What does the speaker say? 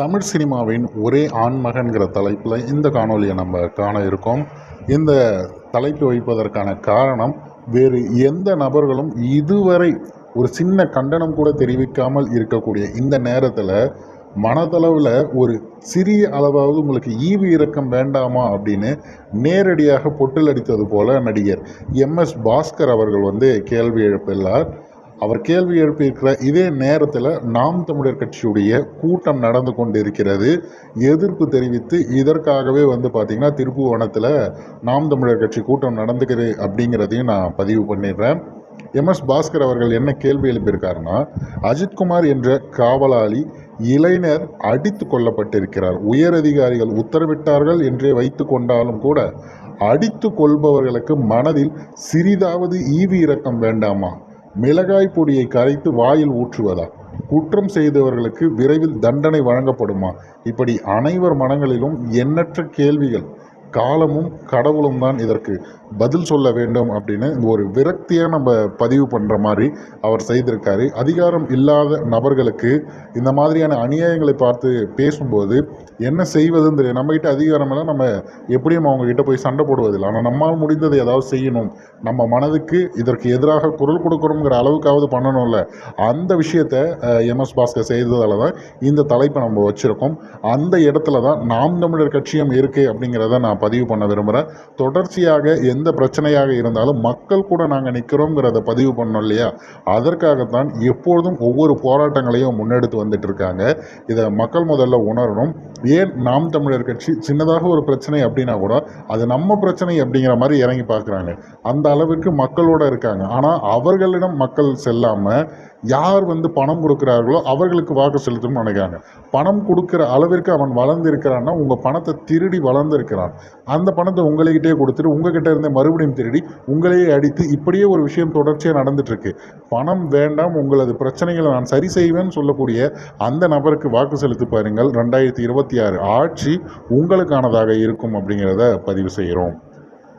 தமிழ் சினிமாவின் ஒரே ஆண்மகன்கிற தலைப்பில் இந்த காணொளியை நம்ம காண இருக்கோம். இந்த தலைப்பு வைப்பதற்கான காரணம் வேறு எந்த நபர்களும் இதுவரை ஒரு சின்ன கண்டனம் கூட தெரிவிக்காமல் இருக்கக்கூடிய இந்த நேரத்தில் மனதளவில் ஒரு சிறிய அளவாவது உங்களுக்கு ஈவு இரக்கம் வேண்டாமா அப்படின்னு நேரடியாக பொட்டில் அடித்தது போல நடிகர் எம்எஸ் பாஸ்கர் அவர்கள் வந்து கேள்வி எழுப்பியுள்ளார். அவர் கேள்வி எழுப்பியிருக்கிற இதே நேரத்தில் நாம் தமிழர் கட்சியுடைய கூட்டம் நடந்து கொண்டிருக்கிறது. எதிர்ப்பு தெரிவித்து இதற்காகவே வந்து பார்த்திங்கன்னா திருப்புவனத்தில் நாம் தமிழர் கட்சி கூட்டம் நடந்துக்கிறது அப்படிங்கிறதையும் நான் பதிவு பண்ணிடுறேன். எம்எஸ் பாஸ்கர் அவர்கள் என்ன கேள்வி எழுப்பியிருக்காருன்னா அஜித்குமார் என்ற காவலாளி இளைஞர் அடித்து கொல்லப்பட்டிருக்கிறார். உயரதிகாரிகள் உத்தரவிட்டார்கள் என்றே வைத்து கொண்டாலும் கூட அடித்து கொள்பவர்களுக்கு மனதில் சிறிதாவது ஈவி இரக்கம் வேண்டாமா? மிளகாய் பொடியை கரைத்து வாயில் ஊற்றுவதா? குற்றம் செய்தவர்களுக்கு விரைவில் தண்டனை வழங்கப்படுமா? இப்படி அனைவர் மனங்களிலும் எண்ணற்ற கேள்விகள் காலமும் கடவுளும் தான் இதற்கு. பதில் சொல்ல வேண்டும் அப்படின்னு ஒரு விரக்தியாக நம்ம பதிவு பண்ணுற மாதிரி அவர் செய்திருக்காரு. அதிகாரம் இல்லாத நபர்களுக்கு இந்த மாதிரியான அநியாயங்களை பார்த்து பேசும்போது என்ன செய்வதுன்னு தெரியும் நம்மகிட்ட அதிகாரம் எல்லாம் நம்ம எப்படியும் நம்ம அவங்ககிட்ட போய் சண்டை போடுவதில்லை. ஆனால் நம்மால் முடிந்ததை ஏதாவது செய்யணும். நம்ம மனதுக்கு இதற்கு எதிராக குரல் கொடுக்கணுங்கிற அளவுக்காவது பண்ணணும்ல. அந்த விஷயத்தை எம்எஸ் பாஸ்கர் செய்ததால தான் இந்த தலைப்பை நம்ம வச்சுருக்கோம். அந்த இடத்துல தான் நாம் தமிழர் கட்சியும் இருக்குது அப்படிங்கிறத நான் பதிவு பண்ண விரும்புகிறேன் தொடர்ச்சியாக எந்த பிரச்சனையாக இருந்தாலும் மக்கள் கூட நாங்கள் நிற்கிறோங்கிறத பதிவு பண்ணோம் இல்லையா? அதற்காகத்தான் எப்பொழுதும் ஒவ்வொரு போராட்டங்களையும் முன்னெடுத்து வந்துட்டு இருக்காங்க. இதை மக்கள் முதல்ல உணரணும். ஏன் நாம் தமிழர் கட்சி சின்னதாக ஒரு பிரச்சனை அப்படின்னா கூட அது நம்ம பிரச்சனை அப்படிங்கிற மாதிரி இறங்கி பார்க்குறாங்க. அந்த அளவுக்கு மக்களோட இருக்காங்க. ஆனால் அவர்களிடம் மக்கள் செல்லாமல் யார் வந்து பணம் கொடுக்குறார்களோ அவர்களுக்கு வாக்கு செலுத்தணும்னு நினைக்கிறாங்க. பணம் கொடுக்குற அளவிற்கு அவன் வளர்ந்திருக்கிறான்னா உங்கள் பணத்தை திருடி வளர்ந்துருக்கிறான். அந்த பணத்தை உங்கள்கிட்டே கொடுத்துட்டு உங்ககிட்ட இருந்தே மறுபடியும் திருடி உங்களையே அடித்து இப்படியே ஒரு விஷயம் தொடர்ச்சியாக நடந்துட்டுருக்கு. பணம் வேண்டாம் உங்களது பிரச்சனைகளை நான் சரி செய்வேன்னு சொல்லக்கூடிய அந்த நபருக்கு வாக்கு செலுத்தி பாருங்கள். ரெண்டாயிரத்தி இருபத்தி ஆறு ஆட்சி உங்களுக்கானதாக இருக்கும் அப்படிங்கிறத பதிவு செய்கிறோம்.